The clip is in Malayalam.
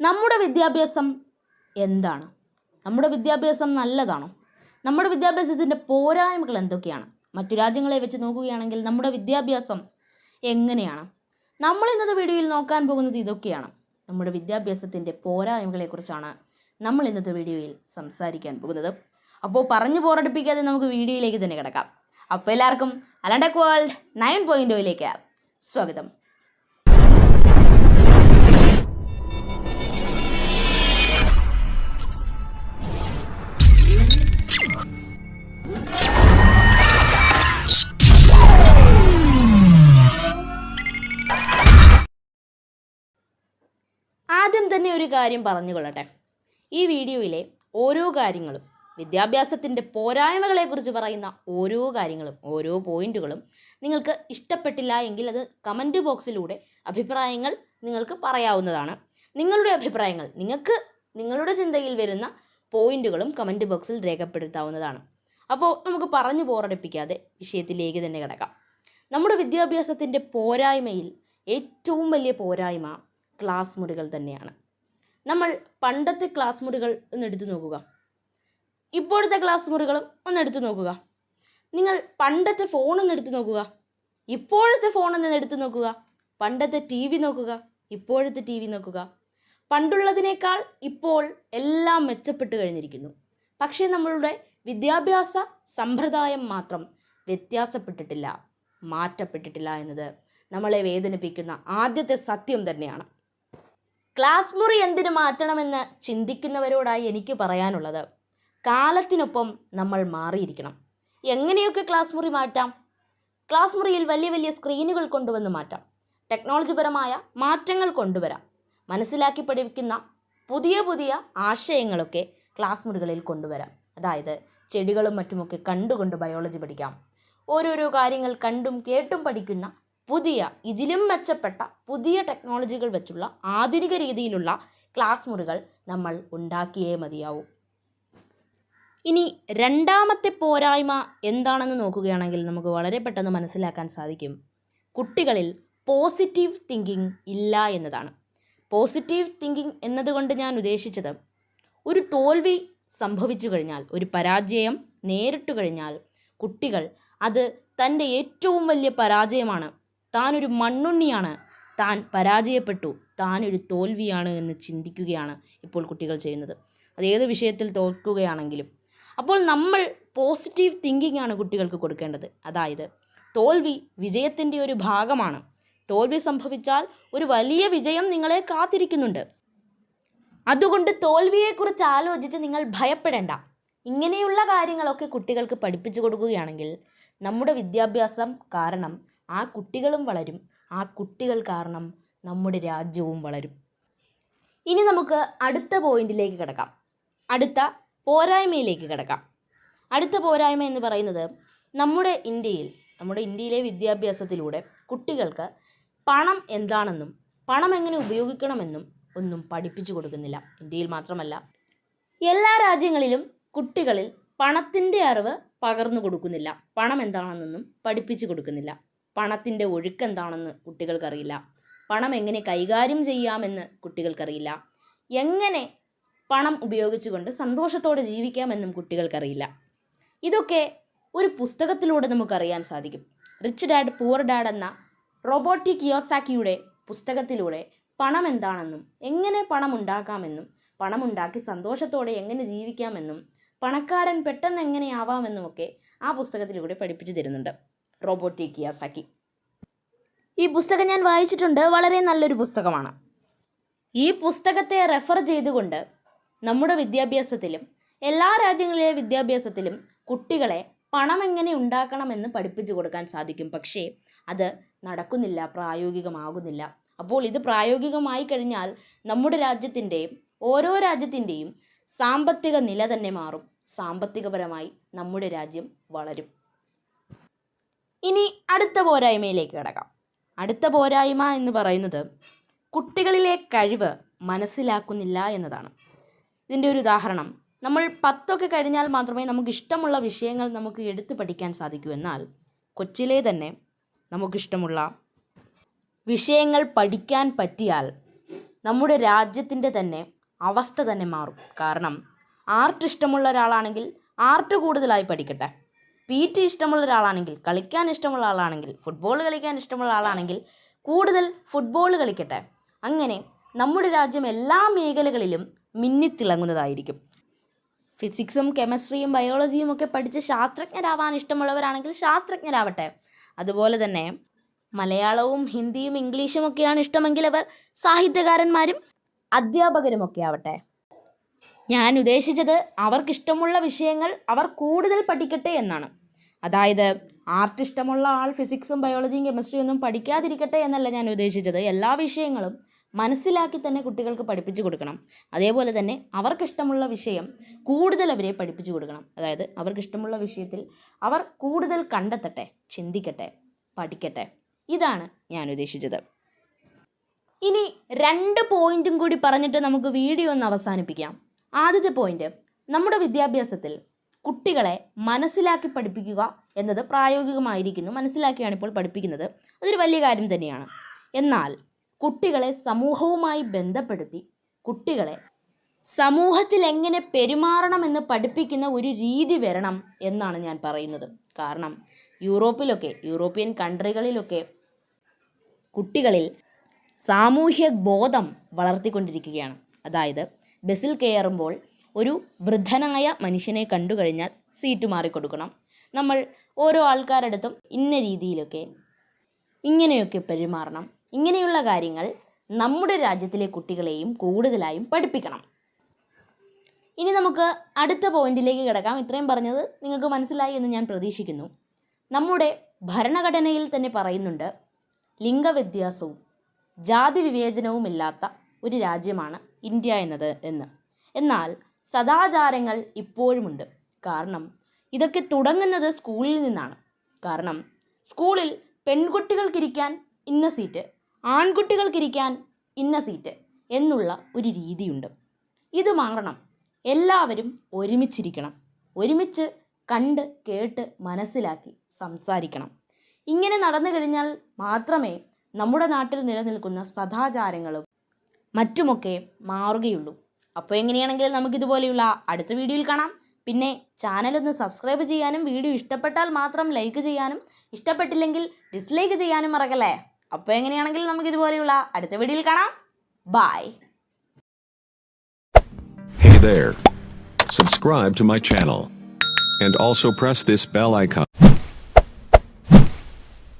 നമ്മുടെ വിദ്യാഭ്യാസം എന്താണ്? നമ്മുടെ വിദ്യാഭ്യാസം നല്ലതാണോ? നമ്മുടെ വിദ്യാഭ്യാസത്തിന്റെ പോരായ്മകൾ എന്തൊക്കെയാണ്? മറ്റു രാജ്യങ്ങളെ വെച്ച് നോക്കുകയാണെങ്കിൽ നമ്മുടെ വിദ്യാഭ്യാസം എങ്ങനെയാണ്? നമ്മൾ ഇന്നത്തെ വീഡിയോയിൽ നോക്കാൻ പോകുന്നത് ഇതൊക്കെയാണ്. നമ്മുടെ വിദ്യാഭ്യാസത്തിന്റെ പോരായ്മകളെക്കുറിച്ചാണ് നമ്മൾ ഇന്നത്തെ വീഡിയോയിൽ സംസാരിക്കാൻ പോകുന്നത്. അപ്പോൾ പറഞ്ഞു പോരടിപ്പിക്കാതെ നമുക്ക് വീഡിയോയിലേക്ക് തന്നെ കിടക്കാം. അപ്പോൾ എല്ലാവർക്കും അലണ്ടക് വേൾഡ് നയൻ പോയിന്റ് ഒയിലേക്ക് സ്വാഗതം. ആദ്യം തന്നെ ഒരു കാര്യം പറഞ്ഞുകൊള്ളട്ടെ ഈ വീഡിയോയിലെ ഓരോ കാര്യങ്ങളും വിദ്യാഭ്യാസത്തിന്റെ പോരായ്മകളെക്കുറിച്ച് പറയുന്ന ഓരോ കാര്യങ്ങളും ഓരോ പോയിന്റുകളും നിങ്ങൾക്ക് ഇഷ്ടപ്പെട്ടില്ല എങ്കിൽ അത് കമന്റ് ബോക്സിലൂടെ അഭിപ്രായങ്ങൾ നിങ്ങൾക്ക് പറയാവുന്നതാണ്. നിങ്ങളുടെ അഭിപ്രായങ്ങൾ നിങ്ങൾക്ക് നിങ്ങളുടെ ചിന്തയിൽ വരുന്ന പോയിന്റുകളും കമന്റ് ബോക്സിൽ രേഖപ്പെടുത്താവുന്നതാണ്. അപ്പോൾ നമുക്ക് പറഞ്ഞു പോറടിപ്പിക്കാതെ വിഷയത്തിലേക്ക് തന്നെ കിടക്കാം. നമ്മുടെ വിദ്യാഭ്യാസത്തിന്റെ പോരായ്മയിൽ ഏറ്റവും വലിയ പോരായ്മ ക്ലാസ് മുറികൾ തന്നെയാണ്. നമ്മൾ പണ്ടത്തെ ക്ലാസ് മുറികൾ ഒന്ന് എടുത്തു നോക്കുക. ഇപ്പോഴത്തെ ക്ലാസ് മുറികളും ഒന്ന് എടുത്തു നോക്കുക. നിങ്ങൾ പണ്ടത്തെ ഫോൺ ഒന്ന് എടുത്തു നോക്കുക. ഇപ്പോഴത്തെ ഫോൺ ഒന്ന് എടുത്തു നോക്കുക. പണ്ടത്തെ ടി വി നോക്കുക. ഇപ്പോഴത്തെ ടി വി നോക്കുക. പണ്ടുള്ളതിനേക്കാൾ ഇപ്പോൾ എല്ലാം മെച്ചപ്പെട്ട് കഴിഞ്ഞിരിക്കുന്നു. പക്ഷേ നമ്മളുടെ വിദ്യാഭ്യാസ സമ്പ്രദായം മാത്രം വ്യത്യാസപ്പെട്ടിട്ടില്ല മാറ്റപ്പെട്ടിട്ടില്ല എന്നത് നമ്മളെ വേദനിപ്പിക്കുന്ന ആദ്യത്തെ സത്യം തന്നെയാണ്. ക്ലാസ് മുറി എന്തിനു മാറ്റണമെന്ന് ചിന്തിക്കുന്നവരോടായി എനിക്ക് പറയാനുള്ളത് കാലത്തിനൊപ്പം നമ്മൾ മാറിയിരിക്കണം. എങ്ങനെയൊക്കെ ക്ലാസ് മുറി മാറ്റാം? ക്ലാസ് മുറിയിൽ വലിയ വലിയ സ്ക്രീനുകൾ കൊണ്ടുവന്ന് മാറ്റാം. ടെക്നോളജിപരമായ മാറ്റങ്ങൾ കൊണ്ടുവരാം. മനസ്സിലാക്കി പഠിപ്പിക്കുന്ന പുതിയ പുതിയ ആശയങ്ങളൊക്കെ ക്ലാസ് മുറികളിൽ കൊണ്ടുവരാം. അതായത് ചെടികളും മറ്റുമൊക്കെ കണ്ടുകൊണ്ട് ബയോളജി പഠിക്കാം. ഓരോരോ കാര്യങ്ങൾ കണ്ടും കേട്ടും പഠിക്കുന്ന പുതിയ ഇതിലും മെച്ചപ്പെട്ട പുതിയ ടെക്നോളജികൾ വെച്ചുള്ള ആധുനിക രീതിയിലുള്ള ക്ലാസ് മുറികൾ നമ്മൾ ഉണ്ടാക്കിയേ മതിയാവൂ. ഇനി രണ്ടാമത്തെ പോരായ്മ എന്താണെന്ന് നോക്കുകയാണെങ്കിൽ നമുക്ക് വളരെ പെട്ടെന്ന് മനസ്സിലാക്കാൻ സാധിക്കും. കുട്ടികളിൽ പോസിറ്റീവ് തിങ്കിങ് ഇല്ല എന്നതാണ്. പോസിറ്റീവ് തിങ്കിങ് എന്നതുകൊണ്ട് ഞാൻ ഉദ്ദേശിച്ചത് ഒരു തോൽവി സംഭവിച്ചു കഴിഞ്ഞാൽ ഒരു പരാജയം നേരിട്ടു കഴിഞ്ഞാൽ കുട്ടികൾ അത് തന്റെ ഏറ്റവും വലിയ പരാജയമാണ് താനൊരു മണ്ണുണ്ണിയാണ്. താൻ പരാജയപ്പെട്ടു. താനൊരു തോൽവിയാണ് എന്ന് ചിന്തിക്കുകയാണ് ഇപ്പോൾ കുട്ടികൾ ചെയ്യുന്നത്. അത് ഏത് വിഷയത്തിൽ തോൽക്കുകയാണെങ്കിലും. അപ്പോൾ നമ്മൾ പോസിറ്റീവ് തിങ്കിങ് ആണ് കുട്ടികൾക്ക് കൊടുക്കേണ്ടത്. അതായത് തോൽവി വിജയത്തിന്റെ ഒരു ഭാഗമാണ്. തോൽവി സംഭവിച്ചാൽ ഒരു വലിയ വിജയം നിങ്ങളെ കാത്തിരിക്കുന്നുണ്ട്. അതുകൊണ്ട് തോൽവിയെക്കുറിച്ച് ആലോചിച്ച് നിങ്ങൾ ഭയപ്പെടേണ്ട. ഇങ്ങനെയുള്ള കാര്യങ്ങളൊക്കെ കുട്ടികൾക്ക് പഠിപ്പിച്ചു കൊടുക്കുകയാണെങ്കിൽ നമ്മുടെ വിദ്യാഭ്യാസം കാരണം ആ കുട്ടികളും വളരും. ആ കുട്ടികൾ കാരണം നമ്മുടെ രാജ്യവും വളരും. ഇനി നമുക്ക് അടുത്ത പോയിന്റിലേക്ക് കിടക്കാം. അടുത്ത പോരായ്മയിലേക്ക് കിടക്കാം. അടുത്ത പോരായ്മ എന്ന് പറയുന്നത് നമ്മുടെ ഇന്ത്യയിൽ നമ്മുടെ ഇന്ത്യയിലെ വിദ്യാഭ്യാസത്തിലൂടെ കുട്ടികൾക്ക് പണം എന്താണെന്നും പണം എങ്ങനെ ഉപയോഗിക്കണമെന്നും ഒന്നും പഠിപ്പിച്ചു കൊടുക്കുന്നില്ല. ഇന്ത്യയിൽ മാത്രമല്ല എല്ലാ രാജ്യങ്ങളിലും കുട്ടികളിൽ പണത്തിന്റെ അറിവ് പകർന്നു കൊടുക്കുന്നില്ല. പണം എന്താണെന്നൊന്നും പഠിപ്പിച്ചു കൊടുക്കുന്നില്ല. പണത്തിന്റെ ഒഴുക്ക് എന്താണെന്ന് കുട്ടികൾക്കറിയില്ല. പണം എങ്ങനെ കൈകാര്യം ചെയ്യാമെന്ന് കുട്ടികൾക്കറിയില്ല. എങ്ങനെ പണം ഉപയോഗിച്ചുകൊണ്ട് സന്തോഷത്തോടെ ജീവിക്കാമെന്നും കുട്ടികൾക്കറിയില്ല. ഇതൊക്കെ ഒരു പുസ്തകത്തിലൂടെ നമുക്കറിയാൻ സാധിക്കും. റിച്ച് ഡാഡ് പൂർ ഡാഡ് എന്ന റോബോട്ടിക് കിയോസാക്കിയുടെ പുസ്തകത്തിലൂടെ പണം എന്താണെന്നും എങ്ങനെ പണം ഉണ്ടാക്കാമെന്നും പണമുണ്ടാക്കി സന്തോഷത്തോടെ എങ്ങനെ ജീവിക്കാമെന്നും പണക്കാരൻ പെട്ടെന്ന് എങ്ങനെയാവാമെന്നുമൊക്കെ ആ പുസ്തകത്തിലൂടെ പഠിപ്പിച്ചു തരുന്നുണ്ട്. റോബോട്ടി കിയാസാക്കി ഈ പുസ്തകം ഞാൻ വായിച്ചിട്ടുണ്ട്. വളരെ നല്ലൊരു പുസ്തകമാണ്. ഈ പുസ്തകത്തെ റെഫർ ചെയ്തുകൊണ്ട് നമ്മുടെ വിദ്യാഭ്യാസത്തിലും എല്ലാ രാജ്യങ്ങളിലെ വിദ്യാഭ്യാസത്തിലും കുട്ടികളെ പണം എങ്ങനെ ഉണ്ടാക്കണമെന്ന് പഠിപ്പിച്ചു കൊടുക്കാൻ സാധിക്കും. പക്ഷേ അത് നടക്കുന്നില്ല പ്രായോഗികമാകുന്നില്ല. അപ്പോൾ ഇത് പ്രായോഗികമായി കഴിഞ്ഞാൽ നമ്മുടെ രാജ്യത്തിന്റെയും ഓരോ രാജ്യത്തിന്റെയും സാമ്പത്തിക നില തന്നെ മാറും. സാമ്പത്തികപരമായി നമ്മുടെ രാജ്യം വളരും. ഇനി അടുത്ത പോരായ്മയിലേക്ക് കിടക്കാം. അടുത്ത പോരായ്മ എന്ന് പറയുന്നത് കുട്ടികളിലെ കഴിവ് മനസ്സിലാക്കുന്നില്ല എന്നതാണ്. ഇതിന്റെ ഒരു ഉദാഹരണം. നമ്മൾ പത്തൊക്കെ കഴിഞ്ഞാൽ മാത്രമേ നമുക്ക് ഇഷ്ടമുള്ള വിഷയങ്ങൾ നമുക്ക് എടുത്തു പഠിക്കാൻ സാധിക്കൂ എന്നാൽ കൊച്ചിലെ തന്നെ നമുക്കിഷ്ടമുള്ള വിഷയങ്ങൾ പഠിക്കാൻ പറ്റിയാൽ നമ്മുടെ രാജ്യത്തിന്റെ തന്നെ അവസ്ഥ തന്നെ മാറും. കാരണം ആർട്ട് ഇഷ്ടമുള്ള ഒരാളാണെങ്കിൽ ആർട്ട് കൂടുതലായി പഠിക്കട്ടെ. പി ടി ഇഷ്ടമുള്ള ഒരാളാണെങ്കിൽ കളിക്കാൻ ഇഷ്ടമുള്ള ആളാണെങ്കിൽ ഫുട്ബോൾ കളിക്കാൻ ഇഷ്ടമുള്ള ആളാണെങ്കിൽ കൂടുതൽ ഫുട്ബോൾ കളിക്കട്ടെ. അങ്ങനെ നമ്മുടെ രാജ്യം എല്ലാ മേഖലകളിലും മിന്നിത്തിളങ്ങുന്നതായിരിക്കും. ഫിസിക്സും കെമിസ്ട്രിയും ബയോളജിയും ഒക്കെ പഠിച്ച് ശാസ്ത്രജ്ഞരാവാൻ ഇഷ്ടമുള്ളവരാണെങ്കിൽ ശാസ്ത്രജ്ഞരാവട്ടെ. അതുപോലെ തന്നെ മലയാളവും ഹിന്ദിയും ഇംഗ്ലീഷും ഒക്കെയാണ് ഇഷ്ടമെങ്കിൽ അവർ സാഹിത്യകാരന്മാരും അധ്യാപകരും ഒക്കെ ആവട്ടെ. ഞാൻ ഉദ്ദേശിച്ചത് അവർക്കിഷ്ടമുള്ള വിഷയങ്ങൾ അവർ കൂടുതൽ പഠിക്കട്ടെ എന്നാണ്. അതായത് ആർട്ട് ഇഷ്ടമുള്ള ആൾ ഫിസിക്സും ബയോളജിയും കെമിസ്ട്രിയും ഒന്നും പഠിക്കാതിരിക്കട്ടെ എന്നല്ല ഞാൻ ഉദ്ദേശിച്ചത്. എല്ലാ വിഷയങ്ങളും മനസ്സിലാക്കി തന്നെ കുട്ടികൾക്ക് പഠിപ്പിച്ചു കൊടുക്കണം. അതേപോലെ തന്നെ അവർക്കിഷ്ടമുള്ള വിഷയം കൂടുതൽ അവരെ പഠിപ്പിച്ചു കൊടുക്കണം. അതായത് അവർക്കിഷ്ടമുള്ള വിഷയത്തിൽ അവർ കൂടുതൽ കണ്ടെത്തട്ടെ ചിന്തിക്കട്ടെ പഠിക്കട്ടെ. ഇതാണ് ഞാൻ ഉദ്ദേശിച്ചത്. ഇനി രണ്ട് പോയിന്റും കൂടി പറഞ്ഞിട്ട് നമുക്ക് വീഡിയോ ഒന്ന് അവസാനിപ്പിക്കാം. ആദ്യത്തെ പോയിന്റ് നമ്മുടെ വിദ്യാഭ്യാസത്തിൽ കുട്ടികളെ മനസ്സിലാക്കി പഠിപ്പിക്കുക എന്നത് പ്രായോഗികമായിരിക്കുന്നു. മനസ്സിലാക്കിയാണ് ഇപ്പോൾ പഠിപ്പിക്കുന്നത്. അതൊരു വലിയ കാര്യം തന്നെയാണ്. എന്നാൽ കുട്ടികളെ സമൂഹവുമായി ബന്ധപ്പെടുത്തി കുട്ടികളെ സമൂഹത്തിൽ എങ്ങനെ പെരുമാറണമെന്ന് പഠിപ്പിക്കുന്ന ഒരു രീതി വരണം എന്നാണ് ഞാൻ പറയുന്നത്. കാരണം യൂറോപ്പിലൊക്കെ യൂറോപ്യൻ കൺട്രികളിലൊക്കെ കുട്ടികളിൽ സാമൂഹ്യ ബോധം വളർത്തിക്കൊണ്ടിരിക്കുകയാണ്. അതായത് ബസ്സിൽ കയറുമ്പോൾ ഒരു വൃദ്ധനായ മനുഷ്യനെ കണ്ടു കഴിഞ്ഞാൽ സീറ്റ് മാറിക്കൊടുക്കണം. നമ്മൾ ഓരോ ആൾക്കാരടുത്തും ഇന്ന രീതിയിലൊക്കെ ഇങ്ങനെയൊക്കെ പെരുമാറണം. ഇങ്ങനെയുള്ള കാര്യങ്ങൾ നമ്മുടെ രാജ്യത്തിലെ കുട്ടികളെയും കൂടുതലായും പഠിപ്പിക്കണം. ഇനി നമുക്ക് അടുത്ത പോയിന്റിലേക്ക് കിടക്കാം. ഇത്രയും പറഞ്ഞത് നിങ്ങൾക്ക് മനസ്സിലായി എന്ന് ഞാൻ പ്രതീക്ഷിക്കുന്നു. നമ്മുടെ ഭരണഘടനയിൽ തന്നെ പറയുന്നുണ്ട് ലിംഗവ്യത്യാസവും ജാതി വിവേചനവുമില്ലാത്ത ഒരു രാജ്യമാണ് ഇന്ത്യ എന്നത് എന്ന്. എന്നാൽ സദാചാരങ്ങൾ ഇപ്പോഴുമുണ്ട്. കാരണം ഇതൊക്കെ തുടങ്ങുന്നത് സ്കൂളിൽ നിന്നാണ്. കാരണം സ്കൂളിൽ പെൺകുട്ടികൾക്കിരിക്കാൻ ഇന്ന സീറ്റ് ആൺകുട്ടികൾക്കിരിക്കാൻ ഇന്ന സീറ്റ് എന്നുള്ള ഒരു രീതിയുണ്ട്. ഇത് മാറണം. എല്ലാവരും ഒരുമിച്ചിരിക്കണം. ഒരുമിച്ച് കണ്ട് കേട്ട് മനസ്സിലാക്കി സംസാരിക്കണം. ഇങ്ങനെ നടന്നു കഴിഞ്ഞാൽ മാത്രമേ നമ്മുടെ നാട്ടിൽ നിലനിൽക്കുന്ന സദാചാരങ്ങളും മറ്റുമൊക്കെ മാറുകയുള്ളൂ. അപ്പോൾ എങ്ങനെയാണെങ്കിൽ നമുക്കിതുപോലെയുള്ള അടുത്ത വീഡിയോയിൽ കാണാം പിന്നെ ചാനലൊന്ന് സബ്സ്ക്രൈബ് ചെയ്യാനും വീഡിയോ ഇഷ്ടപ്പെട്ടാൽ മാത്രം ലൈക്ക് ചെയ്യാനും ഇഷ്ടപ്പെട്ടില്ലെങ്കിൽ ഡിസ്ലൈക്ക് ചെയ്യാനും മറക്കല്ലേ അപ്പോൾ എങ്ങനെയാണെങ്കിൽ നമുക്കിതുപോലെയുള്ള അടുത്ത വീഡിയോയിൽ കാണാം bye Hey there. Subscribe to my channel. And also press this bell icon.